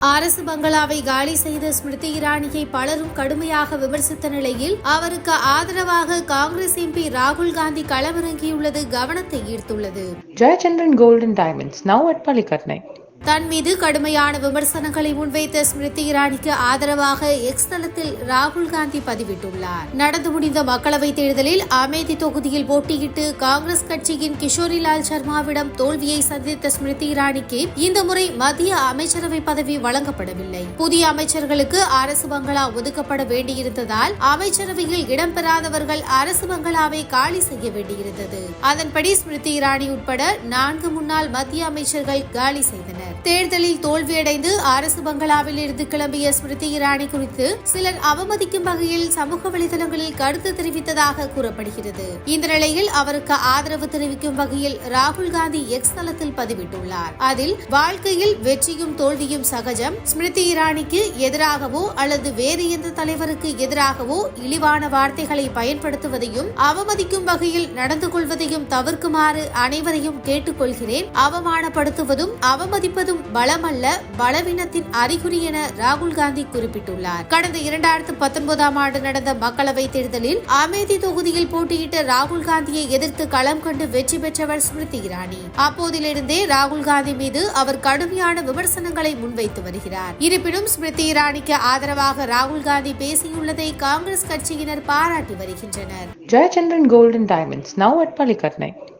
அரசு பங்களாவை காலி செய்த ஸ்மிருதி இரானியை பலரும் கடுமையாக விமர்சித்த நிலையில் அவருக்கு ஆதரவாக காங்கிரஸ் எம்பி ராகுல் காந்தி களமிறங்கியுள்ளது கவனத்தை ஈர்த்துள்ளது. Jayachandran golden diamonds now at பள்ளிக்கட்னை தன் மீது கடுமையான விமர்சனங்களை முன்வைத்த ஸ்மிருதி இரானிக்கு ஆதரவாக எக்ஸ் தளத்தில் ராகுல் காந்தி பதிவிட்டுள்ளார். நடந்து முடிந்த மக்களவைத் தேர்தலில் அமேதி தொகுதியில் போட்டியிட்டு காங்கிரஸ் கட்சியின் கிஷோரிலால் சர்மாவிடம் தோல்வியை சந்தித்த ஸ்மிருதி இரானிக்கு இந்த முறை மத்திய அமைச்சரவை பதவி வழங்கப்படவில்லை. புதிய அமைச்சர்களுக்கு அரசு பங்களா ஒதுக்கப்பட வேண்டியிருந்ததால் அமைச்சரவையில் இடம்பெறாதவர்கள் அரசு பங்களாவை காலி செய்ய வேண்டியிருந்தது. அதன்படி ஸ்மிருதி இரானி உட்பட நான்கு முன்னாள் மத்திய அமைச்சர்கள் காலி செய்தனர். தேர்தலில் தோல்வியடைந்து அரசு பங்களாவில் இருந்து கிளம்பிய ஸ்மிருதி இரானி குறித்து சிலர் அவமதிக்கும் வகையில் சமூக வலைதளங்களில் கருத்து தெரிவித்ததாக கூறப்படுகிறது. இந்த நிலையில் அவருக்கு ஆதரவு தெரிவிக்கும் வகையில் ராகுல் காந்தி எக்ஸ் தளத்தில் பதிவிட்டுள்ளார். அதில் வாழ்க்கையில் வெற்றியும் தோல்வியும் சகஜம் ஸ்மிருதி இரானிக்கு எதிராகவோ அல்லது வேறு எந்த தலைவருக்கு எதிராகவோ இழிவான வார்த்தைகளை பயன்படுத்துவதையும் அவமதிக்கும் வகையில் நடந்து கொள்வதையும் தவிர்க்குமாறு அனைவரையும் கேட்டுக்கொள்கிறேன். அவமானப்படுத்துவதும் அவமதிப்பு என்பதும் பலமல்ல பலவீனத்தின் அறிகுறி என ராகுல் காந்தி குறிப்பிட்டுள்ளார். கடந்த இரண்டாயிரத்து பத்தொன்பதாம் ஆண்டு நடந்த மக்களவை தேர்தலில் அமேதி தொகுதியில் போட்டியிட்ட ராகுல் காந்தியை எதிர்த்து களம் கண்டு வெற்றி பெற்றவர் ஸ்மிருதி இரானி. அப்போதிலிருந்தே ராகுல் காந்தி மீது அவர் கடுமையான விமர்சனங்களை முன்வைத்து வருகிறார். இருப்பினும் ஸ்மிருதி இரானிக்கு ஆதரவாக ராகுல் காந்தி பேசியுள்ளதை காங்கிரஸ் கட்சியினர் பாராட்டி வருகின்றனர். Jayachandran golden diamonds now at at